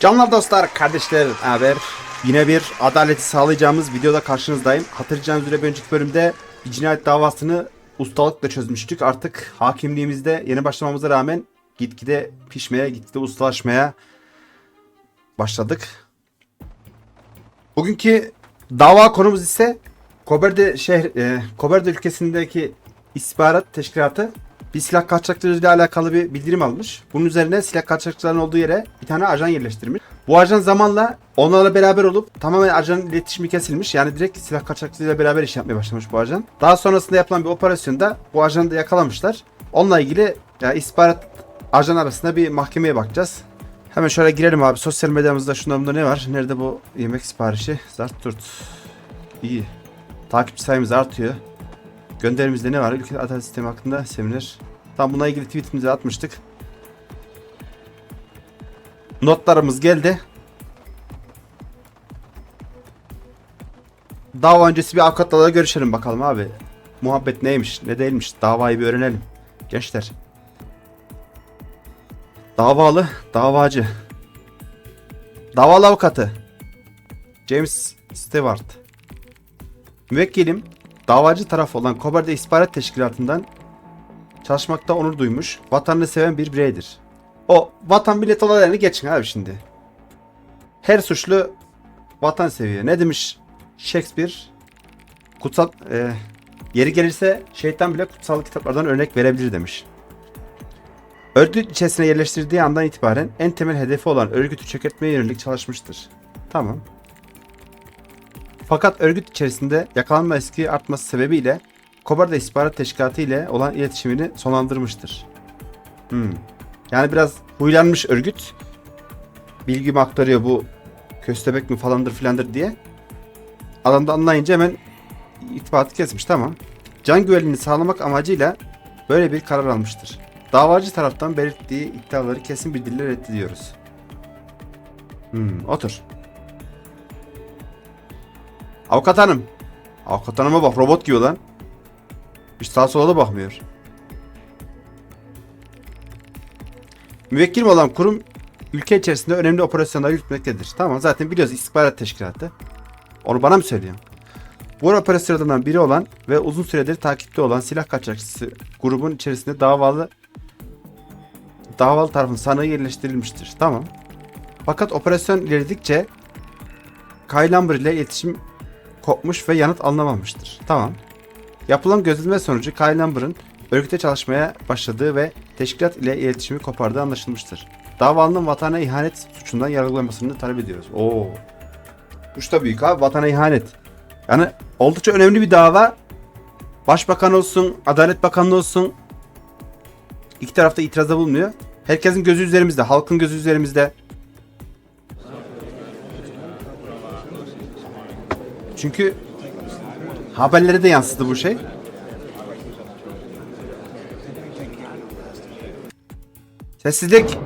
Canlar dostlar, kardeşler, haber? Yine bir adaleti sağlayacağımız videoda karşınızdayım. Hatırlayacağınız üzere bir önceki bölümde bir cinayet davasını ustalıkla çözmüştük. Artık hakimliğimizde yeni başlamamıza rağmen gitgide pişmeye, gitgide ustalaşmaya başladık. Bugünkü dava konumuz ise Koberde şehir, e, Koberde ülkesindeki istihbarat teşkilatı bir silah kaçakçılığıyla alakalı bir bildirim almış. Bunun üzerine silah kaçakçılarının olduğu yere bir tane ajan yerleştirmiş. Bu ajan zamanla onlarla beraber olup tamamen ajanın iletişimi kesilmiş. Yani direkt silah kaçakçılığıyla beraber iş yapmaya başlamış bu ajan. Daha sonrasında yapılan bir operasyonda bu ajanı da yakalamışlar. Onunla ilgili ya istihbarat ajan arasında bir mahkemeye bakacağız. Hemen şöyle girelim abi. Sosyal medyamızda şunda bunda ne var? Nerede bu yemek siparişi? Zart turt. İyi. Takipçi sayımız artıyor. Gönderimizde ne var? Ülke adalet sistemi hakkında seminer. Tam buna ilgili tweetimizi atmıştık. Notlarımız geldi. Dava öncesi bir avukatla da görüşelim bakalım abi. Muhabbet neymiş, ne değilmiş. Davayı bir öğrenelim. Gençler. Davalı, davacı. Davalı avukatı. James Stewart. Müvekkilim, davacı taraf olan Koberde İstihbarat Teşkilatı'ndan çalışmakta onur duymuş, vatanını seven bir bireydir. O vatan millet olaylarını geçin abi şimdi. Her suçlu vatan seviyor. Ne demiş Shakespeare? Kutsal e, yeri gelirse şeytan bile kutsal kitaplardan örnek verebilir demiş. Örgüt içerisine yerleştirdiği andan itibaren en temel hedefi olan örgütü çökertmeye yönelik çalışmıştır. Tamam. Fakat örgüt içerisinde yakalanma riski artması sebebiyle Kobarda İstihbarat Teşkilatı ile olan iletişimini sonlandırmıştır. Hmm. Yani biraz huylanmış örgüt. Bilgi mi aktarıyor bu köstebek mi falandır filandır diye. Adam da anlayınca hemen irtibatı kesmiş tamam. Can güvenliğini sağlamak amacıyla böyle bir karar almıştır. Davacı taraftan belirttiği iddiaları kesin bir dille reddediyoruz. Hmm, otur. Avukat hanım. Avukat hanıma bak robot gibi lan. Hiç sağa sola da bakmıyor. Müvekkilim olan kurum ülke içerisinde önemli operasyonlar yürütmektedir. Tamam zaten biliyoruz istihbarat teşkilatı. Onu bana mı söylüyorsun? Bu operasyonlardan biri olan ve uzun süredir takipte olan silah kaçakçısı grubun içerisinde davalı davalı tarafın sanığı yerleştirilmiştir. Tamam. Fakat operasyon ilerledikçe Kyle Lumber ile iletişim kopmuş ve yanıt alınamamıştır. Tamam. Yapılan gözleme sonucu Kyle Lumber'ın örgüte çalışmaya başladığı ve teşkilat ile iletişimi kopardığı anlaşılmıştır. Davalının vatana ihanet suçundan yargılanmasını talep ediyoruz. Oo. Uç da büyük abi vatana ihanet. Yani oldukça önemli bir dava. Başbakan olsun, Adalet Bakanlığı olsun iki tarafta itirazda bulunuyor. Herkesin gözü üzerimizde, halkın gözü üzerimizde. Çünkü haberlere de yansıdı bu şey. Sessizlik.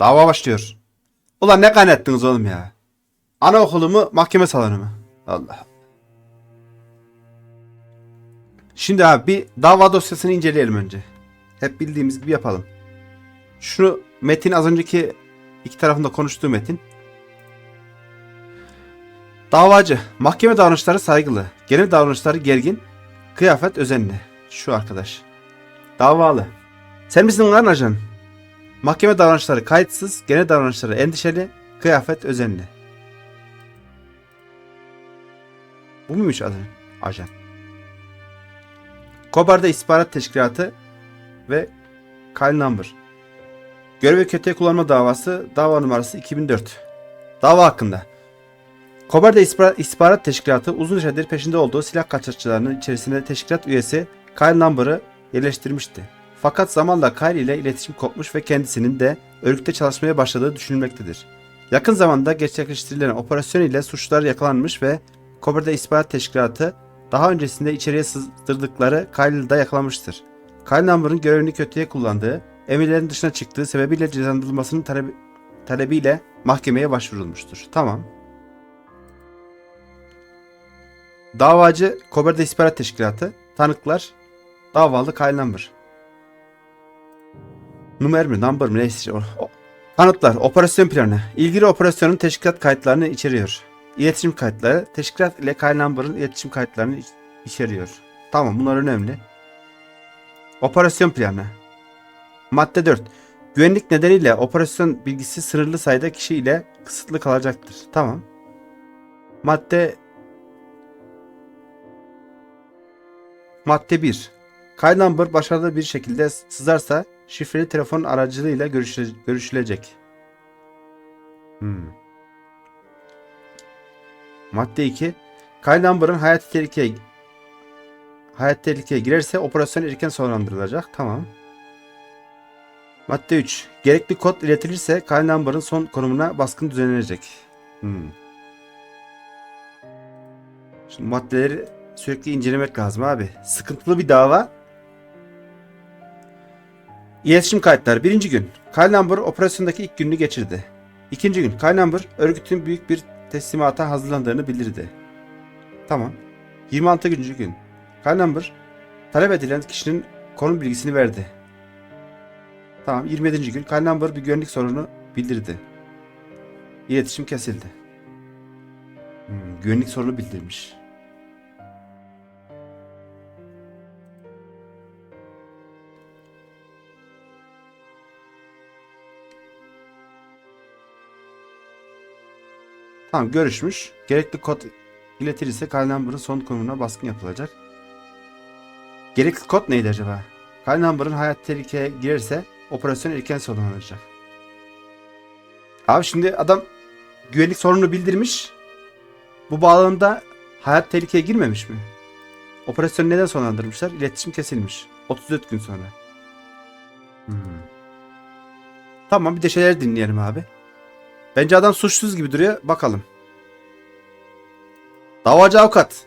Dava başlıyor. Ulan ne kaynattınız oğlum ya? Anaokulu mu, mahkeme salonu mu? Allah. Şimdi abi bir dava dosyasını inceleyelim önce. Hep bildiğimiz gibi yapalım. Şu metin az önceki iki tarafında konuştuğu metin. Davacı, mahkeme davranışları saygılı, genel davranışları gergin, kıyafet özenli. Şu arkadaş. Davalı. Sen misin lan ajan? Mahkeme davranışları kayıtsız, genel davranışları endişeli, kıyafet özenli. Bu muymuş adı? Ajan. Kobar'da istihbarat teşkilatı ve Kyle Number. Görev kötüye kullanma davası dava numarası 2004. Dava hakkında. Kobar'da İstihbarat, Teşkilatı uzun süredir peşinde olduğu silah kaçakçılarının içerisinde teşkilat üyesi Kyle Number'ı yerleştirmişti. Fakat zamanla Kyle ile iletişim kopmuş ve kendisinin de örgütte çalışmaya başladığı düşünülmektedir. Yakın zamanda gerçekleştirilen operasyon ile suçlular yakalanmış ve Kobar'da İstihbarat Teşkilatı daha öncesinde içeriye sızdırdıkları Kyle'ı da yakalamıştır. Kyle Number'ın görevini kötüye kullandığı, emirlerin dışına çıktığı sebebiyle cezalandırılmasının talebi, talebiyle mahkemeye başvurulmuştur. Tamam. Davacı Kobar'da İstihbarat Teşkilatı, tanıklar, davalı Kyle Number. Numer mi, number mı neyse. Kanıtlar, operasyon planı. İlgili operasyonun teşkilat kayıtlarını içeriyor. İletişim kayıtları, teşkilat ile Kyle Number'ın iletişim kayıtlarını iç- içeriyor. Tamam bunlar önemli. Operasyon planı. Madde 4. Güvenlik nedeniyle operasyon bilgisi sınırlı sayıda kişi ile kısıtlı kalacaktır. Tamam. Madde Madde 1. Kyle Number başarılı bir şekilde sızarsa şifreli telefon aracılığıyla görüşüle- görüşülecek. Hmm. Madde 2. Kyle Number'ın hayati tehlikeye hayat tehlikeye girerse operasyon erken sonlandırılacak. Tamam. Madde 3. Gerekli kod iletilirse Kyle Number'ın son konumuna baskın düzenlenecek. Hmm. Şimdi maddeleri sürekli incelemek lazım abi. Sıkıntılı bir dava. İletişim kayıtları. Birinci gün. Kyle Number operasyondaki ilk gününü geçirdi. İkinci gün. Kyle Number örgütün büyük bir teslimata hazırlandığını bildirdi. Tamam. 26. gün. Kyle Number talep edilen kişinin konum bilgisini verdi. Tamam. 27. gün. Kyle Number bir güvenlik sorunu bildirdi. İletişim kesildi. Hmm, güvenlik sorunu bildirmiş. Tamam görüşmüş. Gerekli kod iletilirse Kyle Number'ın son konumuna baskın yapılacak. Gerekli kod neydi acaba? Kyle Number'ın hayat tehlikeye girerse operasyon erken sonlanacak. Abi şimdi adam güvenlik sorununu bildirmiş. Bu bağlamda hayat tehlikeye girmemiş mi? Operasyonu neden sonlandırmışlar? İletişim kesilmiş. 34 gün sonra. Hmm. Tamam bir de şeyler dinleyelim abi. Bence adam suçsuz gibi duruyor. Bakalım. Davacı avukat.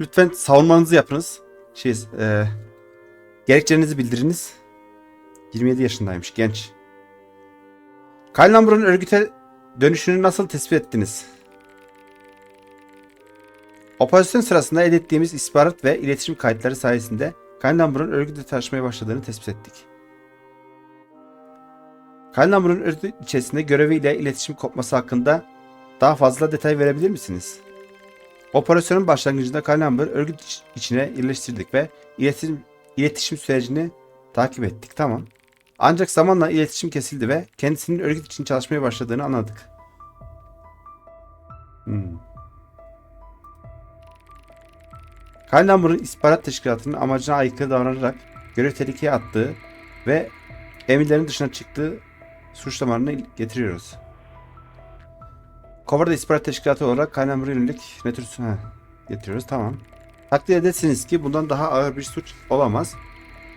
Lütfen savunmanızı yapınız. Şey, e, gerekçelerinizi bildiriniz. 27 yaşındaymış genç. Kyle örgüte dönüşünü nasıl tespit ettiniz? Operasyon sırasında elde ettiğimiz istihbarat ve iletişim kayıtları sayesinde Kyle Number'ın örgütle çalışmaya başladığını tespit ettik. Number'ın örgüt içerisinde göreviyle iletişim kopması hakkında daha fazla detay verebilir misiniz? Operasyonun başlangıcında Kyle Number örgüt iç- içine yerleştirdik ve iletişim, iletişim sürecini takip ettik. Tamam. Ancak zamanla iletişim kesildi ve kendisinin örgüt için çalışmaya başladığını anladık. Hmm. Kyle Number'ın istihbarat teşkilatının amacına aykırı davranarak görev tehlikeye attığı ve emirlerin dışına çıktığı suçlamalarını getiriyoruz. Kovarda istihbarat teşkilatı olarak kaynamına yönelik ne tür getiriyoruz. Tamam. Takdir edersiniz ki bundan daha ağır bir suç olamaz.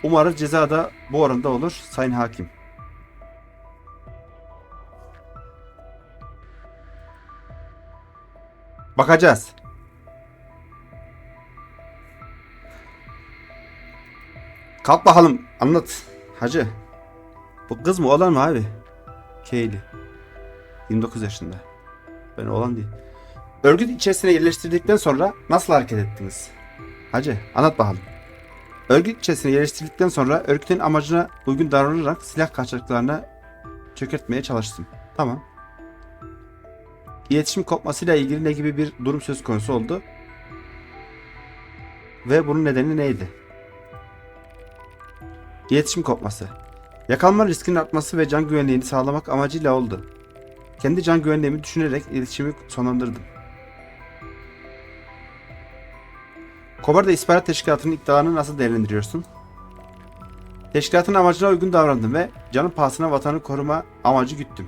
Umarım ceza da bu oranda olur Sayın Hakim. Bakacağız. Kalk bakalım anlat hacı. Bu kız mı olan mı abi? Kaylee. 29 yaşında. Ben oğlan değil. Örgüt içerisine yerleştirdikten sonra nasıl hareket ettiniz? Hacı anlat bakalım. Örgüt içerisine yerleştirdikten sonra örgütün amacına uygun davranarak silah kaçaklarına çökertmeye çalıştım. Tamam. İletişim kopmasıyla ilgili ne gibi bir durum söz konusu oldu? Ve bunun nedeni neydi? İletişim kopması. Yakalanma riskinin artması ve can güvenliğini sağlamak amacıyla oldu. Kendi can güvenliğimi düşünerek iletişimi sonlandırdım. Kobarda İstihbarat Teşkilatı'nın iddialarını nasıl değerlendiriyorsun? Teşkilatın amacına uygun davrandım ve canın pahasına vatanı koruma amacı güttüm.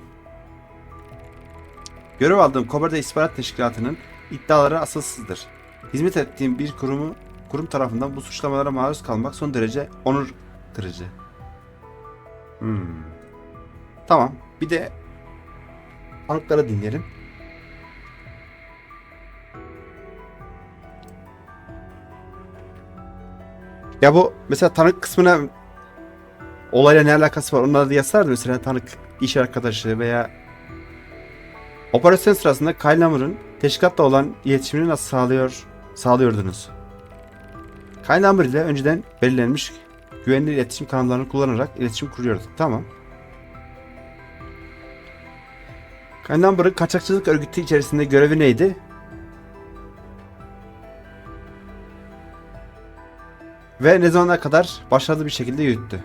Görev aldığım Kobarda İstihbarat Teşkilatı'nın iddiaları asılsızdır. Hizmet ettiğim bir kurumu kurum tarafından bu suçlamalara maruz kalmak son derece onur kırıcı. Hmm. Tamam. Bir de tanıkları dinleyelim. Ya bu mesela tanık kısmına olayla ne alakası var onları da yazardı mesela tanık iş arkadaşı veya operasyon sırasında Kyle Number'ın teşkilatla olan iletişimini nasıl sağlıyor sağlıyordunuz? Kyle Number ile önceden belirlenmiş güvenli iletişim kanallarını kullanarak iletişim kuruyorduk. Tamam. Kandambur'un kaçakçılık örgütü içerisinde görevi neydi? Ve ne zamana kadar başarılı bir şekilde yürüttü.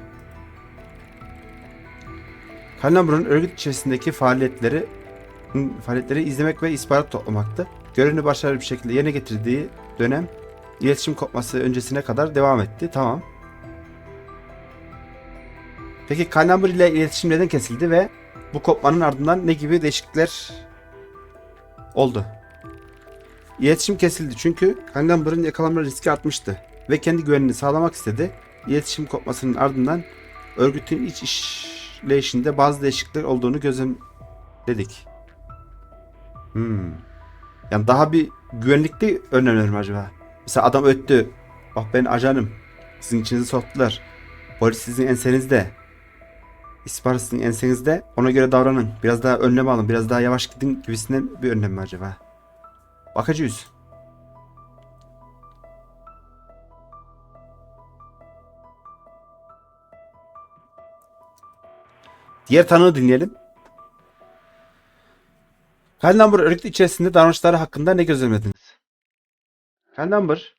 Kandambur'un örgüt içerisindeki faaliyetleri faaliyetleri izlemek ve istihbarat toplamaktı. Görevini başarılı bir şekilde yerine getirdiği dönem iletişim kopması öncesine kadar devam etti. Tamam. Peki Kaynambur ile iletişim neden kesildi ve bu kopmanın ardından ne gibi değişiklikler oldu? İletişim kesildi çünkü Kaynambur'un yakalanma riski artmıştı ve kendi güvenini sağlamak istedi. İletişim kopmasının ardından örgütün iç işleyişinde bazı değişiklikler olduğunu gözlemledik. Hmm. Yani daha bir güvenlikli önlemler mi acaba? Mesela adam öttü. Bak ben ajanım. Sizin içinizi soktular. Polis sizin ensenizde. İstihbarat sizin ensenizde. Ona göre davranın. Biraz daha önlem alın. Biraz daha yavaş gidin gibisinden bir önlem mi acaba? Bakacağız. Diğer tanığı dinleyelim. Kalnambur örgütü içerisinde davranışları hakkında ne gözlemlediniz? Kalnambur,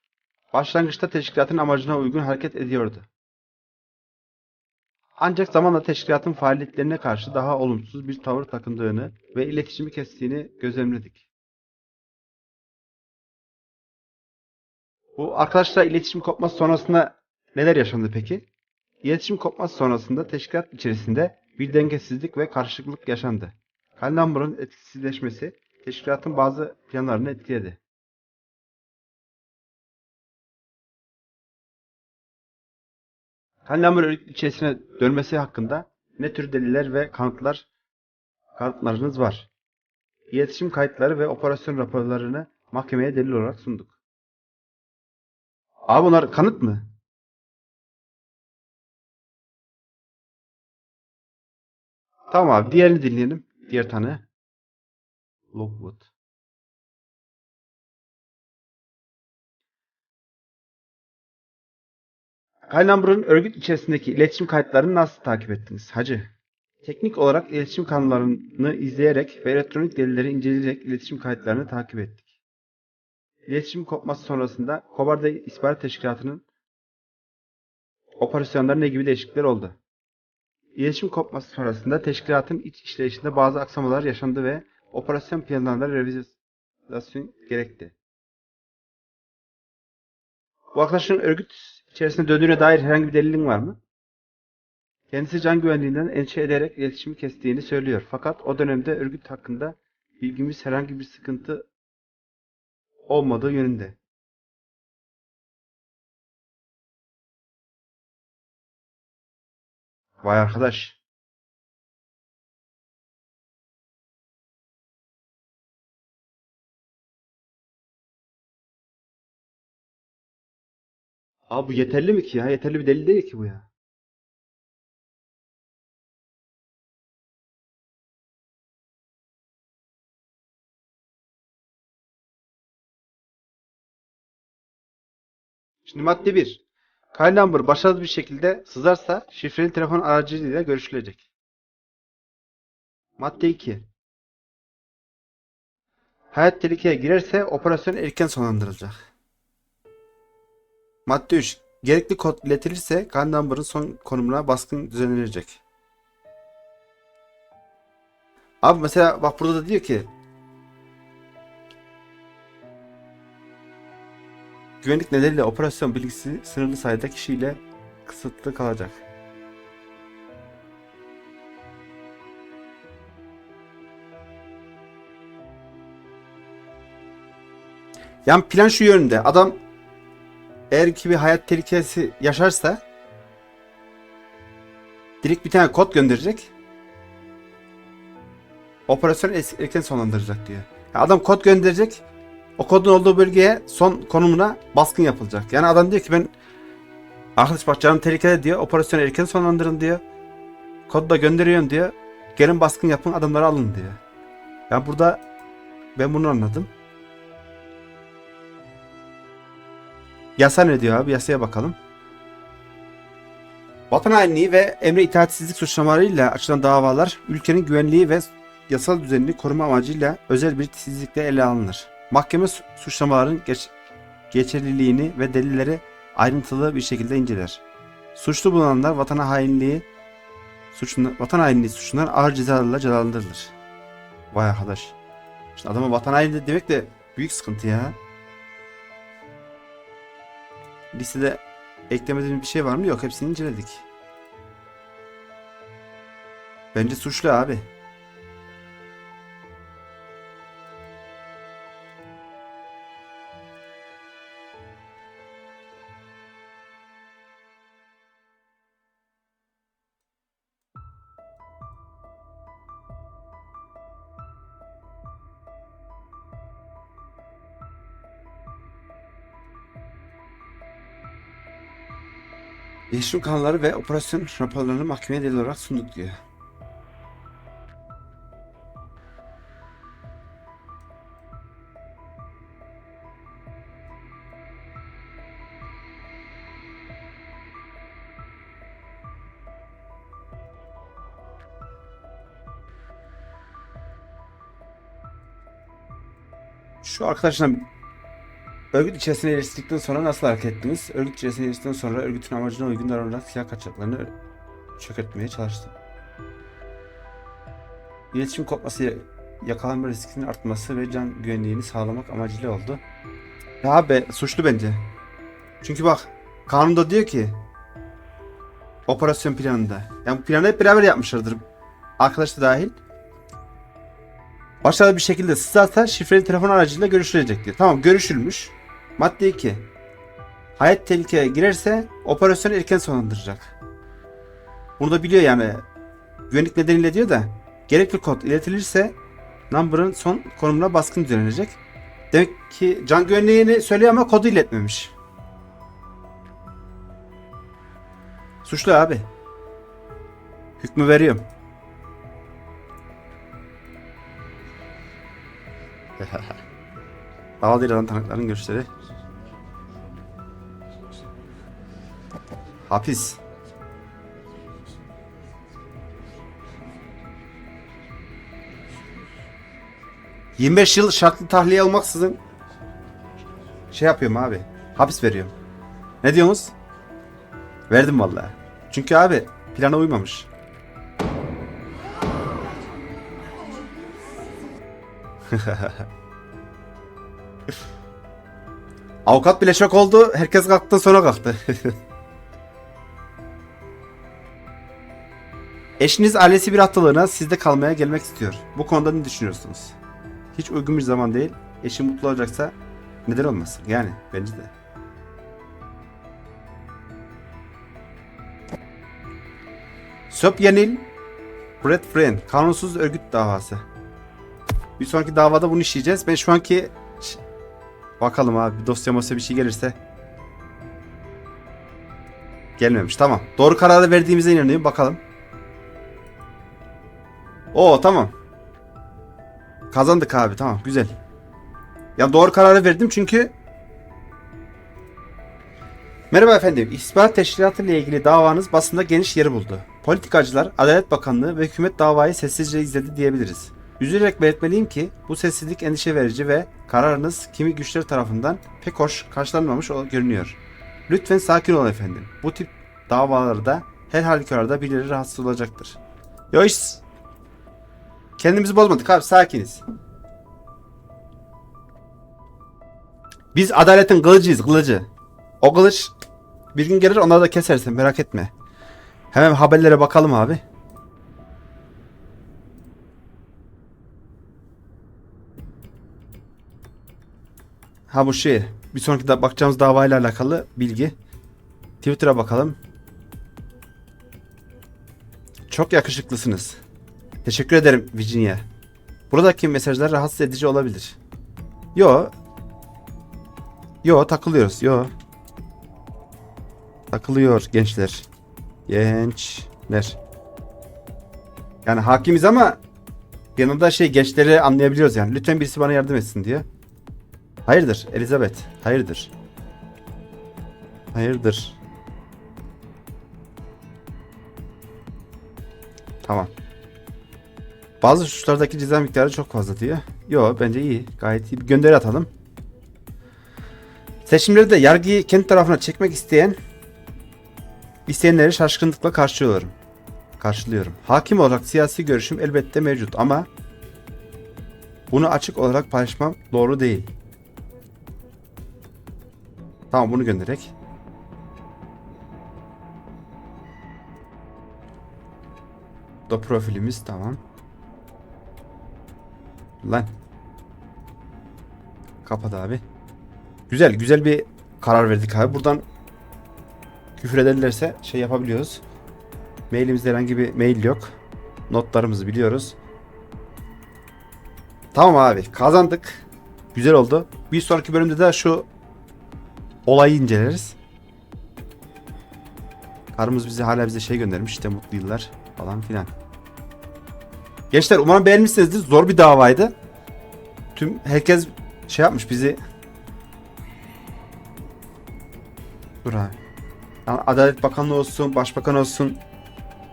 başlangıçta teşkilatın amacına uygun hareket ediyordu. Ancak zamanla teşkilatın faaliyetlerine karşı daha olumsuz bir tavır takındığını ve iletişimi kestiğini gözlemledik. Bu arkadaşlar iletişim kopması sonrasında neler yaşandı peki? İletişim kopması sonrasında teşkilat içerisinde bir dengesizlik ve karışıklık yaşandı. Kalnambur'un etkisizleşmesi teşkilatın bazı planlarını etkiledi. Kalnambur örgütü içerisine dönmesi hakkında ne tür deliller ve kanıtlar kanıtlarınız var? İletişim kayıtları ve operasyon raporlarını mahkemeye delil olarak sunduk. Abi bunlar kanıt mı? Tamam abi diğerini dinleyelim. Diğer tane. Lockwood. Kaynambur'un örgüt içerisindeki iletişim kayıtlarını nasıl takip ettiniz hacı? Teknik olarak iletişim kanallarını izleyerek ve elektronik delilleri inceleyerek iletişim kayıtlarını takip ettik. İletişim kopması sonrasında Kobarda İstihbarat Teşkilatı'nın operasyonlarında ne gibi değişiklikler oldu? İletişim kopması sonrasında teşkilatın iç işleyişinde bazı aksamalar yaşandı ve operasyon planlarında revizyon gerekti. Bu arkadaşın örgüt içerisinde döndüğüne dair herhangi bir delilin var mı? Kendisi can güvenliğinden endişe ederek iletişimi kestiğini söylüyor. Fakat o dönemde örgüt hakkında bilgimiz herhangi bir sıkıntı olmadığı yönünde. Vay arkadaş. Abi bu yeterli mi ki ya? Yeterli bir delil değil ki bu ya. Şimdi madde 1. Kyle number başarılı bir şekilde sızarsa şifreli telefon aracılığıyla görüşülecek. Madde 2. Hayat tehlikeye girerse operasyon erken sonlandırılacak. Madde 3. Gerekli kod iletilirse number'ın son konumuna baskın düzenlenecek. Abi mesela bak burada da diyor ki Güvenlik nedeniyle operasyon bilgisi sınırlı sayıda kişiyle kısıtlı kalacak. Yani plan şu yönde. Adam eğer ki bir hayat tehlikesi yaşarsa direkt bir tane kod gönderecek. Operasyon erken sonlandıracak diyor. Yani adam kod gönderecek. O kodun olduğu bölgeye son konumuna baskın yapılacak. Yani adam diyor ki ben arkadaş bak canım tehlikede diyor. Operasyonu erken sonlandırın diyor. Kodu da gönderiyorum diyor. Gelin baskın yapın adamları alın diyor. Yani burada ben bunu anladım. Yasa ne diyor abi? Yasaya bakalım. Vatan hainliği ve emre itaatsizlik suçlamalarıyla açılan davalar ülkenin güvenliği ve yasal düzenini koruma amacıyla özel bir titizlikle ele alınır. Mahkeme su- suçlamaların geç, geçerliliğini ve delilleri ayrıntılı bir şekilde inceler. Suçlu bulunanlar vatana hainliği suçundan, vatan hainliği suçundan ağır cezalarla cezalandırılır. Vay arkadaş. İşte adama vatan haini demek de büyük sıkıntı ya. Listede eklemediğimiz bir şey var mı? Yok. Hepsini inceledik. Bence suçlu abi. Yeşil kanalları ve operasyon raporlarını mahkemeye delil olarak sunduk diyor. Şu arkadaşlar Örgüt içerisine yerleştirdikten sonra nasıl hareket ettiniz? Örgüt içerisine yerleştirdikten sonra örgütün amacına uygun davranarak silah kaçaklarını çökertmeye çalıştım. İletişim kopması, yakalanma riskinin artması ve can güvenliğini sağlamak amacıyla oldu. Ya abi suçlu bence. Çünkü bak kanunda diyor ki operasyon planında. Yani bu planı hep beraber yapmışlardır. Arkadaş da dahil. Başarılı bir şekilde zaten şifreli telefon aracıyla görüşülecek diyor. Tamam görüşülmüş. Madde 2. Hayat tehlikeye girerse operasyonu erken sonlandıracak. Bunu da biliyor yani. Güvenlik nedeniyle diyor da gerekli kod iletilirse number'ın son konumuna baskın düzenlenecek. Demek ki can güvenliğini söylüyor ama kodu iletmemiş. Suçlu abi. Hükmü veriyorum. Dava değil alan tanıkların görüşleri. Hapis. ...25 yıl şartlı tahliye olmaksızın... ...şey yapıyorum abi... ...hapis veriyorum. Ne diyorsunuz? Verdim vallahi. Çünkü abi plana uymamış. Avukat bile şok oldu. Herkes kalktı sonra kalktı. Eşiniz ailesi bir haftalığına sizde kalmaya gelmek istiyor. Bu konuda ne düşünüyorsunuz? Hiç uygun bir zaman değil. Eşi mutlu olacaksa neden olmasın? Yani bence de. Söpyenil Brad Friend kanunsuz örgüt davası. Bir sonraki davada bunu işleyeceğiz. Ben şu anki bakalım abi dosya mosya bir şey gelirse. Gelmemiş tamam. Doğru kararı verdiğimize inanıyorum bakalım. Oo tamam. Kazandık abi tamam güzel. Ya doğru kararı verdim çünkü Merhaba efendim. İstihbarat Teşkilatı ile ilgili davanız basında geniş yeri buldu. Politikacılar, Adalet Bakanlığı ve hükümet davayı sessizce izledi diyebiliriz. Üzülerek belirtmeliyim ki bu sessizlik endişe verici ve kararınız kimi güçler tarafından pek hoş karşılanmamış görünüyor. Lütfen sakin olun efendim. Bu tip davalarda her halükarda birileri rahatsız olacaktır. Yo kendimizi bozmadık abi sakiniz. Biz adaletin kılıcıyız kılıcı. O kılıç bir gün gelir onları da kesersin merak etme. Hemen haberlere bakalım abi. Ha bu şey. Bir sonraki da bakacağımız davayla alakalı bilgi. Twitter'a bakalım. Çok yakışıklısınız. Teşekkür ederim Virginia. Buradaki mesajlar rahatsız edici olabilir. Yo. Yo takılıyoruz. Yo. Takılıyor gençler. Gençler. Yani hakimiz ama yanında şey gençleri anlayabiliyoruz yani. Lütfen birisi bana yardım etsin diyor. Hayırdır Elizabeth? Hayırdır? Hayırdır? Tamam. Bazı suçlardaki ceza miktarı çok fazla diyor. Yo bence iyi. Gayet iyi. Bir gönderi atalım. Seçimlerde yargıyı kendi tarafına çekmek isteyen isteyenleri şaşkınlıkla karşılıyorum. Karşılıyorum. Hakim olarak siyasi görüşüm elbette mevcut ama bunu açık olarak paylaşmam doğru değil. Tamam bunu gönderek. Da profilimiz tamam. Lan. Kapat abi. Güzel güzel bir karar verdik abi. Buradan küfür ederlerse şey yapabiliyoruz. Mailimizde herhangi bir mail yok. Notlarımızı biliyoruz. Tamam abi kazandık. Güzel oldu. Bir sonraki bölümde de şu olayı inceleriz. Karımız bize hala bize şey göndermiş işte mutlu yıllar falan filan. Gençler umarım beğenmişsinizdir. Zor bir davaydı. Tüm herkes şey yapmış bizi. Dur abi. Yani Adalet Bakanlığı olsun, Başbakan olsun,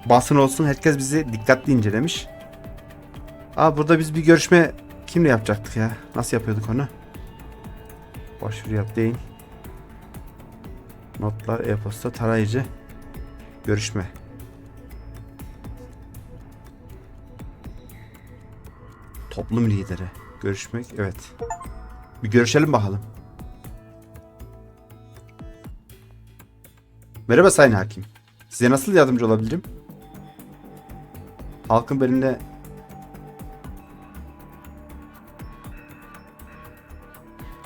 basın olsun herkes bizi dikkatli incelemiş. Aa burada biz bir görüşme kimle yapacaktık ya? Nasıl yapıyorduk onu? Başvuru yap değil. Notlar, e-posta, tarayıcı. Görüşme. Toplum lideri. Görüşmek, evet. Bir görüşelim bakalım. Merhaba Sayın Hakim. Size nasıl yardımcı olabilirim? Halkın benimle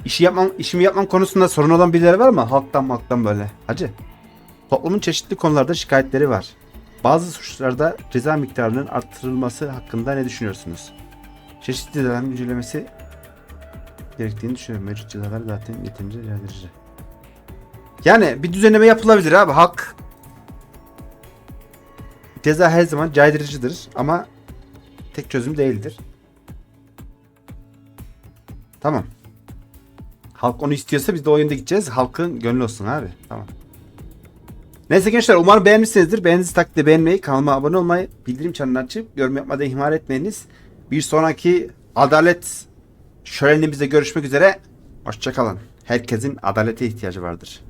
İşi yapmam, işimi yapmam konusunda sorun olan birileri var mı? Halktan halktan böyle. Hacı. Toplumun çeşitli konularda şikayetleri var. Bazı suçlarda ceza miktarının arttırılması hakkında ne düşünüyorsunuz? Çeşitli cezaların incelemesi gerektiğini düşünüyorum. Mevcut cezalar zaten yeterince caydırıcı. Yani bir düzenleme yapılabilir abi. Hak ceza her zaman caydırıcıdır ama tek çözüm değildir. Tamam. Halk onu istiyorsa biz de o yönde gideceğiz. Halkın gönlü olsun abi. Tamam. Neyse gençler umarım beğenmişsinizdir. Beğendiğiniz takdirde beğenmeyi, kanalıma abone olmayı, bildirim çanını açıp yorum yapmayı ihmal etmeyiniz. Bir sonraki adalet şölenimizde görüşmek üzere. Hoşçakalın. Herkesin adalete ihtiyacı vardır.